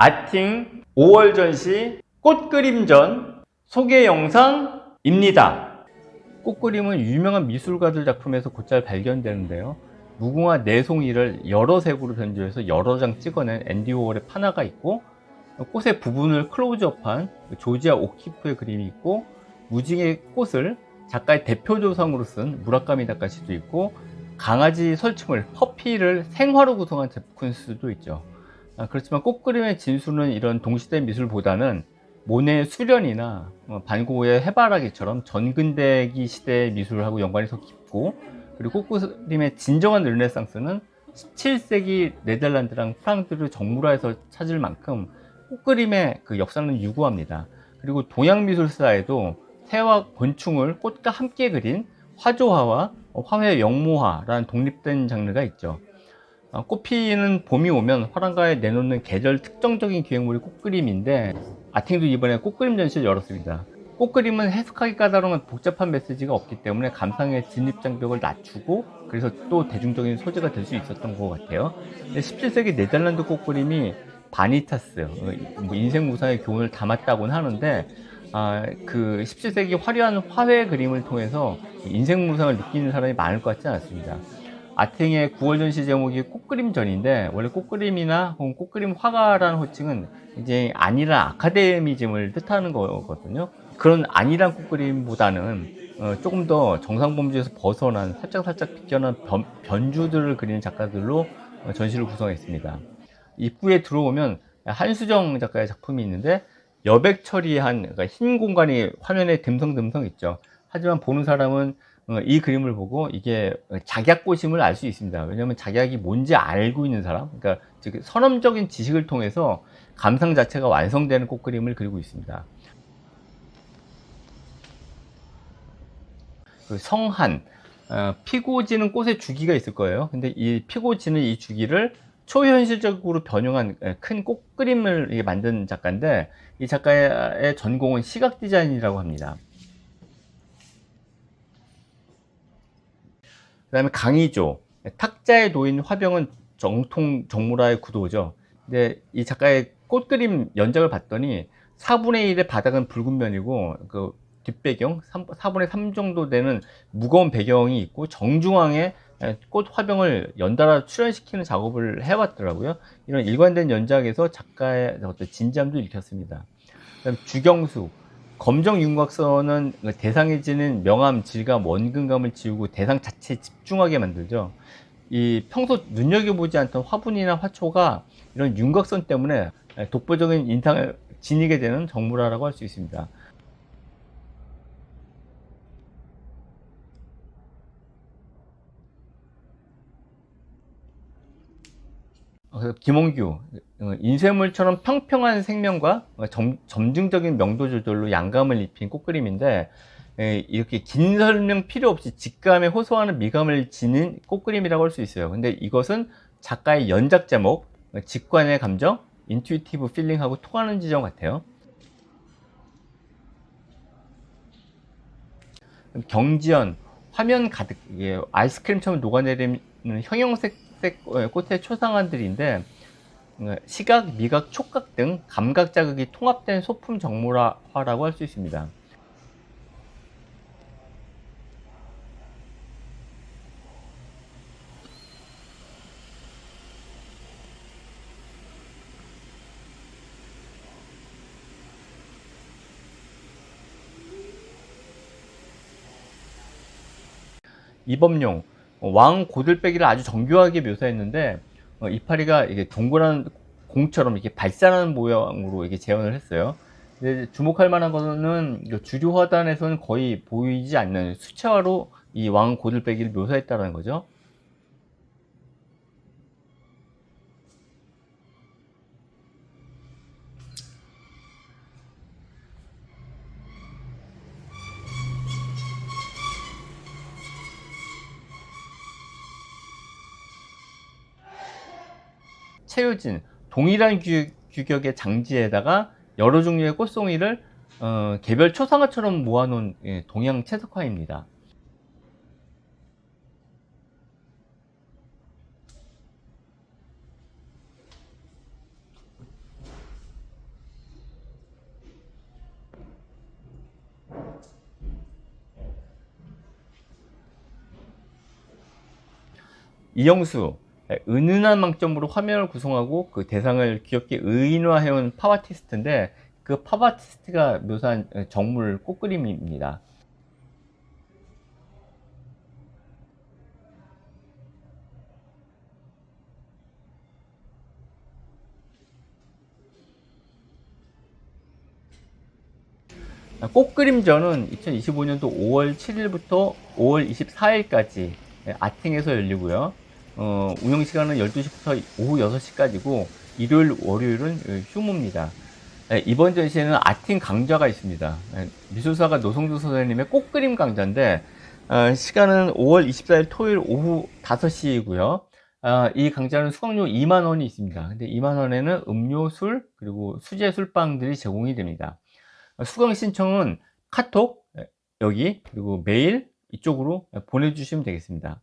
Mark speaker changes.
Speaker 1: 아팅 5월 전시 꽃 그림전 소개 영상입니다. 꽃 그림은 유명한 미술가들 작품에서 곧잘 발견되는데요. 무궁화 내송이를 여러 색으로 변조해서 여러 장 찍어낸 앤디 워홀의 판화가 있고 꽃의 부분을 클로즈업한 조지아 오키프의 그림이 있고 무징의 꽃을 작가의 대표 조상으로 쓴 무라카미 다카시도 있고 강아지 설치물 퍼피를 생화로 구성한 제프 쿤스도 있죠. 아, 그렇지만 꽃그림의 진수는 이런 동시대 미술보다는 모네의 수련이나 어, 반고의 해바라기처럼 전근대기 시대의 미술하고 연관이 더 깊고 그리고 꽃그림의 진정한 르네상스는 17세기 네덜란드랑 프랑스를 정물화해서 찾을 만큼 꽃그림의 그 역사는 유구합니다. 그리고 동양 미술사에도 새와 곤충을 꽃과 함께 그린 화조화와 화훼 영모화라는 독립된 장르가 있죠. 아, 꽃 피는 봄이 오면 화랑가에 내놓는 계절 특정적인 기획물이 꽃그림인데 아팅도 이번에 꽃그림 전시를 열었습니다. 꽃그림은 해석하기 까다로운 복잡한 메시지가 없기 때문에 감상의 진입 장벽을 낮추고 그래서 또 대중적인 소재가 될 수 있었던 것 같아요. 17세기 네덜란드 꽃그림이 바니타스, 어, 뭐 인생 무사의 교훈을 담았다고는 하는데 아, 그 17세기 화려한 화훼 그림을 통해서 인생 무상을 느끼는 사람이 많을 것 같지 않습니다. 아팅의 9월 전시 제목이 꽃그림전인데 원래 꽃그림이나 혹은 꽃그림 화가라는 호칭은 이제 안일한 아카데미즘을 뜻하는 거거든요. 그런 안일한 꽃그림보다는 어, 조금 더 정상 범주에서 벗어난 살짝 살짝 비껴난 변, 변주들을 그리는 작가들로 어, 전시를 구성했습니다. 입구에 들어오면 한수정 작가의 작품이 있는데 여백 처리한 그러니까 흰 공간이 화면에 듬성듬성 있죠. 하지만 보는 사람은 어, 이 그림을 보고 이게 작약고심을 알 수 있습니다. 왜냐하면 작약이 뭔지 알고 있는 사람, 그러니까 즉 선험적인 지식을 통해서 감상 자체가 완성되는 꽃그림을 그리고 있습니다. 그 성한 어, 피고 지는 꽃의 주기가 있을 거예요. 근데 이 피고 지는 이 주기를 초현실적으로 변형한 큰 꽃그림을 만든 작가인데 이 작가의 전공은 시각 디자인이라고 합니다. 그 다음에 강의조 탁자에 놓인 화병은 정통 정물화의 구도죠. 근데 이 작가의 꽃그림 연작을 봤더니 4분의 1의 바닥은 붉은 면이고 그 뒷배경 3, 4분의 3 정도 되는 무거운 배경이 있고 정중앙에 꽃 화병을 연달아 출연시키는 작업을 해왔더라고요. 이런 일관된 연작에서 작가의 어떤 진지함도 읽혔습니다. 그다음 주경수 검정 윤곽선은 대상에 지는 명암, 질감, 원근감을 지우고 대상 자체에 집중하게 만들죠. 이 평소 눈여겨보지 않던 화분이나 화초가 이런 윤곽선 때문에 독보적인 인상을 지니게 되는 정물화라고 할 수 있습니다. 어, 김홍규 어, 인쇄물처럼 평평한 생명과 점, 점증적인 명도 조절로 양감을 입힌 꽃그림인데 이렇게 긴 설명 필요 없이 직감에 호소하는 미감을 지닌 꽃그림이라고 할 수 있어요. 근데 이것은 작가의 연작 제목, 직관의 감정, 인투이티브 필링하고 통하는 지점 같아요. 경지연, 화면 가득, 아이스크림처럼 녹아내리는 형형색 꽃의 초상화들인데 시각, 미각, 촉각 등 감각 자극이 통합된 소품 정물화라고 할 수 있습니다. 이범용 왕 고들빼기를 아주 정교하게 묘사했는데 어, 이파리가 이게 동그란 공처럼 이렇게 발산하는 모양으로 이게 재현을 했어요. 근데 주목할 만한 것은 주류 화단에서는 거의 보이지 않는 수채화로 이 왕 고들빼기를 묘사했다는 거죠. 채워진 동일한 규격의 장지에다가 여러 종류의 꽃송이를 어, 개별 초상화처럼 모아놓은 예, 동양 채석화입니다. 이영수 은은한 망점으로 화면을 구성하고 그 대상을 귀엽게 의인화해온 팝아티스트인데 그 팝아티스트가 묘사한 예, 정물 꽃그림입니다. 꽃그림전은 2025년도 5월 7일부터 5월 24일까지 아팅에서 열리고요. 어, 운영 시간은 12시부터 오후 6시까지고 일요일, 월요일은 어, 휴무입니다. 예, 이번 전시회는 아팅 강좌가 있습니다. 예, 미술사가 노성주 선생님의 꽃그림 강좌인데 어, 시간은 5월 24일 토요일 오후 5시이고요. 아, 이 강좌는 수강료 2만 원이 있습니다. 근데 2만 원에는 음료, 술 그리고 수제 술빵들이 제공이 됩니다. 수강 신청은 카톡 여기 그리고 메일 이쪽으로 보내주시면 되겠습니다.